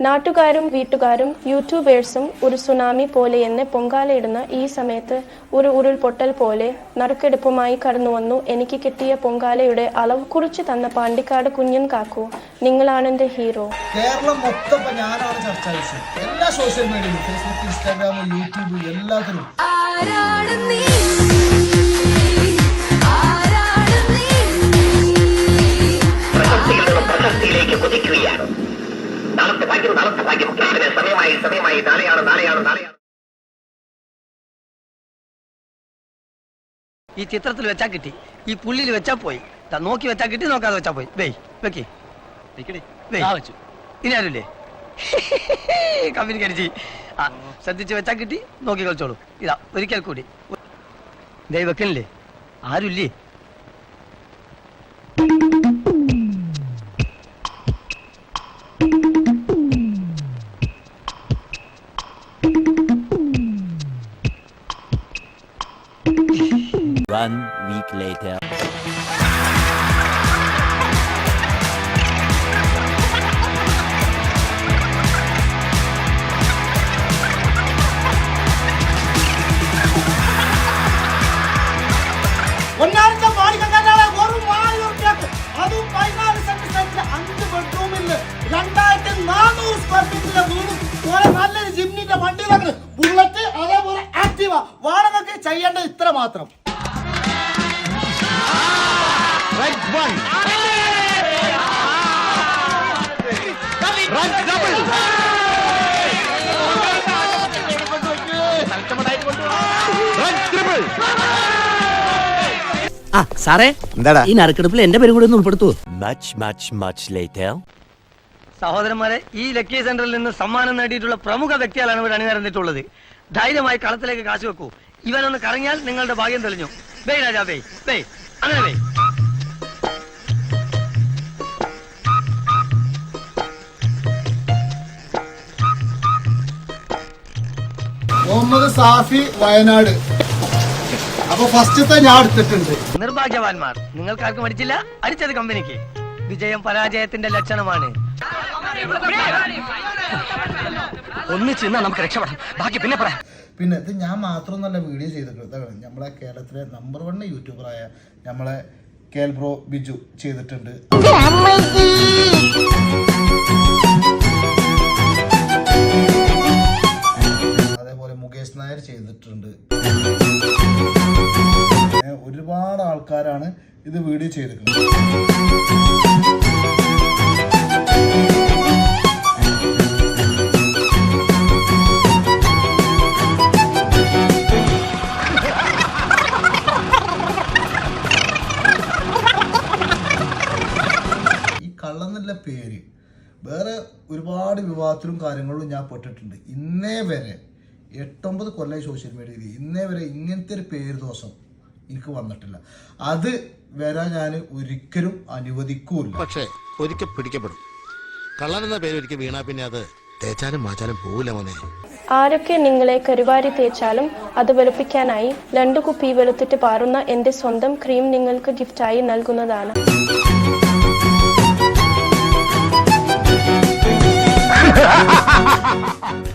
നാട്ടുകാരും വീട്ടുകാരും യൂട്യൂബേഴ്സും ഒരു സുനാമി പോലെ എന്നെ പൊങ്കാലയിടുന്ന ഈ സമയത്ത് ഒരു ഉരുൾപൊട്ടൽ പോലെ നറുക്കെടുപ്പുമായി കടന്നു വന്നു. എനിക്ക് കിട്ടിയ പൊങ്കാലയുടെ അളവ് കുറിച്ച് തന്ന പാണ്ടിക്കാട് കുഞ്ഞൻ കാക്കു നിങ്ങളാണ് എന്റെ ഹീറോ. കേരളം മൊത്തം ഞാനാണ് ചർച്ച എല്ലാ സോഷ്യൽ മീഡിയയിലും ഫേസ്ബുക്ക് ഇൻസ്റ്റാഗ്രാം യൂട്യൂബ് എല്ലാത്തിലും. നിന്നും പ്രശസ്തിയിലേക്ക് കുതിക്കുകയാണ്. നാളത്തെ ഭാഗ്യം നാളത്തെ ഭാഗ്യം രാവിലെ സമയമായി സമയമായി. നാളെയാണ് നാളെയാണ് നാളെയാണ്. ഈ ചിത്രത്തിൽ വെച്ചാ കിട്ടി ഈ പുള്ളിയിൽ വെച്ചാ പോയി. നോക്കി വെച്ചാ കിട്ടി നോക്കാതെ വെച്ചാ പോയി. വെയ് വെക്കേ. വെച്ചു. ഇനി ആരുമില്ലേ കമ്പനിക്കരിച്ച് ആ ശ്രദ്ധിച്ച് വെച്ചാ കിട്ടി നോക്കി കളിച്ചോളൂ. ഇതാ ഒരിക്കൽ കൂടി. ദൈ വെക്കണില്ലേ? One week later. ഒന്നാമത്തെ മാളികക്കാരാണ് ഒരു ആയിരം ഉറുപ്പികക്ക്. അതും പതിനാല് സെന്റ് സ്ഥലത്തിൽ അഞ്ച് ബെഡ്റൂമിൽ രണ്ടായിരത്തി നാനൂറ് സ്ക്വയർ ഫീറ്റിലെ നല്ലൊരു ബുള്ളറ്റ് അതേപോലെ വാടകയ്ക്ക് ചെയ്യേണ്ടത് ഇത്ര മാത്രം ആ സാറേ എന്താടാ? ഈ നറുക്കെടുപ്പിൽ എന്റെ പേര് കൂടി ഒന്ന് ഉൾപ്പെടുത്തു. മച്ച് മച്ച് മച്ച് ലേറ്റർ സഹോദരന്മാരെ ഈ ലക്കി സെന്ററിൽ നിന്ന് സമ്മാനം നേടിയിട്ടുള്ള പ്രമുഖ വ്യക്തികളാണ് ഇവിടെ അണിനിരന്നിട്ടുള്ളത്. ധൈര്യമായി കളത്തിലേക്ക് കാശ് വെക്കൂ. ഇവനൊന്ന് കറങ്ങിയാൽ നിങ്ങളുടെ ഭാഗ്യം തെളിഞ്ഞു. ബേ രാജാ ബേ ബേ അങ്ങനെ വേ മുഹമ്മദ് സാഫി വയനാട്. അപ്പൊ ഫസ്റ്റത്തെ ഞാൻ എടുത്തിട്ടുണ്ട്. നിർഭാഗ്യവാന്മാർ. നിങ്ങൾക്കാർക്കും അടിച്ചില്ല അടിച്ചത് കമ്പനിക്ക്. വിജയം പരാജയത്തിന്റെ ലക്ഷണമാണ്. നമുക്ക് രക്ഷപ്പെടാം. ബാക്കി പിന്നെ പറയാം. പിന്നെ ഇത് ഞാൻ മാത്രമൊന്നല്ല വീഡിയോ ചെയ്തിട്ടുണ്ട് നമ്മളെ കേരളത്തിലെ നമ്പർ വൺ യൂട്യൂബറായ നമ്മളെ കേൽ ബ്രോ ബിജു ചെയ്തിട്ടുണ്ട്. ഒരുപാട് ആൾക്കാരാണ് ഇത് വീഡിയോ ചെയ്തിട്ടുള്ളത് ഈ പേര്. വേറെ ഒരുപാട് വിവാദത്തിലും കാര്യങ്ങളിലും ഞാൻ പെട്ടിട്ടുണ്ട്. ഇന്നേ വരെ എട്ടൊമ്പത് കൊല്ലം സോഷ്യൽ മീഡിയയിൽ ഇന്നേ വരെ ഇങ്ങനത്തെ ഒരു പേര് ദോഷം എനിക്ക് വന്നിട്ടില്ല. അത് വരാൻ ഞാൻ ഒരിക്കലും അനുവദിക്കൂല. പക്ഷേ ഒരിക്കൽ പിടിക്കപ്പെടും. കള്ളൻ എന്ന പേര് ഒരിക്കൽ വീണാ പിന്നെ അത് തേച്ചാലും മാച്ചാലും പോവില്ല മോനെ. ആരൊക്കെ നിങ്ങളെ കരുവാരി തേച്ചാലും അത് വെളുപ്പിക്കാനായി രണ്ടു കുപ്പി വെളുത്തിട്ട് പാറുന്ന എന്റെ സ്വന്തം ക്രീം നിങ്ങൾക്ക് ഗിഫ്റ്റായി നൽകുന്നതാണ്.